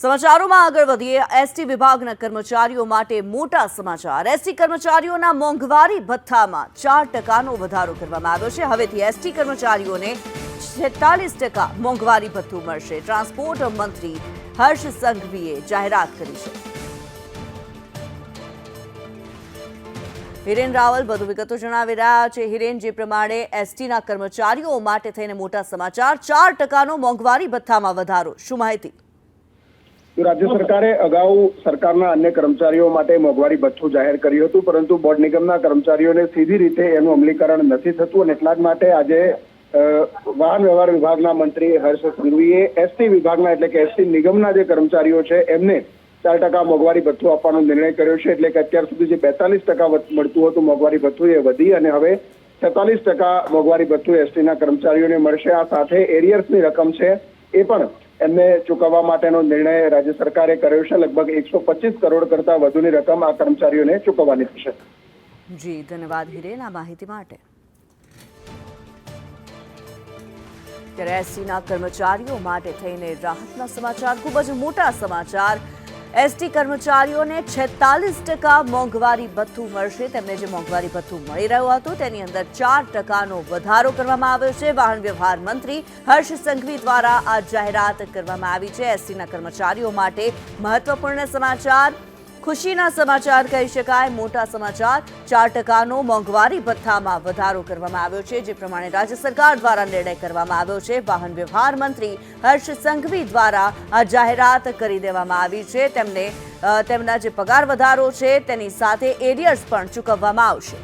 સમાચારોમાં આગળ વધીએ. એસટી વિભાગના કર્મચારીઓ માટે મોટા સમાચાર. એસટી કર્મચારીઓના મોંઘવારી ભથ્થામાં ચાર ટકાનો વધારો કરવામાં આવ્યો છે. હવેથી એસટી કર્મચારીઓને છેતાલીસ ટકા મોંઘવારી ભથ્થું મળશે. ટ્રાન્સપોર્ટ મંત્રી હર્ષ સંઘવીએ જાહેરાત કરી છે. હિરેન રાવલ વધુ વિગતો જણાવી રહ્યા છે. હિરેન, જે પ્રમાણે એસટીના કર્મચારીઓ માટે થઈને મોટા સમાચાર, ચાર ટકાનો મોંઘવારી ભથ્થામાં વધારો. શું માહિતી? રાજ્ય સરકારે અગાઉ સરકારના અન્ય કર્મચારીઓ માટે મોંઘવારી ભથ્થું જાહેર કર્યું હતું, પરંતુ બોર્ડ નિગમના કર્મચારીઓને સીધી રીતે એનું અમલીકરણ નથી થતું અને એટલા જ માટે આજે વાહન વ્યવહાર વિભાગના મંત્રી હર્ષ સંઘવીએ એસટી વિભાગના એટલે કે એસટી નિગમના જે કર્મચારીઓ છે, એમને ચાર ટકા મોંઘવારી ભથ્થું આપવાનો નિર્ણય કર્યો છે, એટલે કે અત્યાર સુધી જે બેતાલીસ ટકા મળતું હતું, મોંઘવારી ભથ્થું એ વધી અને હવે છેતાલીસ ટકા મોંઘવારી ભથ્થું એસટીના કર્મચારીઓને મળશે. આ સાથે એરિયર્સની રકમ છે, એ પણ એમને ચૂકવવા માટેનો નિર્ણય રાજ્ય સરકારે કર્યો છે. લગભગ એકસો પચીસ કરોડ કરતા વધુની રકમ આ કર્મચારીઓને ચૂકવવાની થશે. જી, ધન્યવાદ હિરેન આ માહિતી માટે. ત્યારે એસટીના કર્મચારીઓ માટે થઈને રાહતના સમાચાર, ખૂબ જ મોટા સમાચાર. એસટી કર્મચારીઓને છેતાલીસ ટકા મોંઘવારી ભથ્થું મળશે. તેમને જે મોંઘવારી ભથ્થું મળી રહ્યું હતું, તેની અંદર ચાર ટકાનો વધારો કરવામાં આવ્યો છે. વાહન વ્યવહાર મંત્રી હર્ષ સંઘવી દ્વારા આ જાહેરાત કરવામાં આવી છે. એસટીના કર્મચારીઓ માટે મહત્વપૂર્ણ સમાચાર. ખુશીના સમાચાર કહી શકાય. મોટા સમાચાર, ચાર ટકાનો મોંઘવારી ભથ્થામાં વધારો કરવામાં આવ્યો છે, જે પ્રમાણે રાજ્ય સરકાર દ્વારા નિર્ણય કરવામાં આવ્યો છે. વાહન વ્યવહાર મંત્રી હર્ષ સંઘવી દ્વારા આ જાહેરાત કરી દેવામાં આવી છે. તેમને તેમના જે પગાર વધારો છે, તેની સાથે એરિયર્સ પણ ચૂકવવામાં આવશે.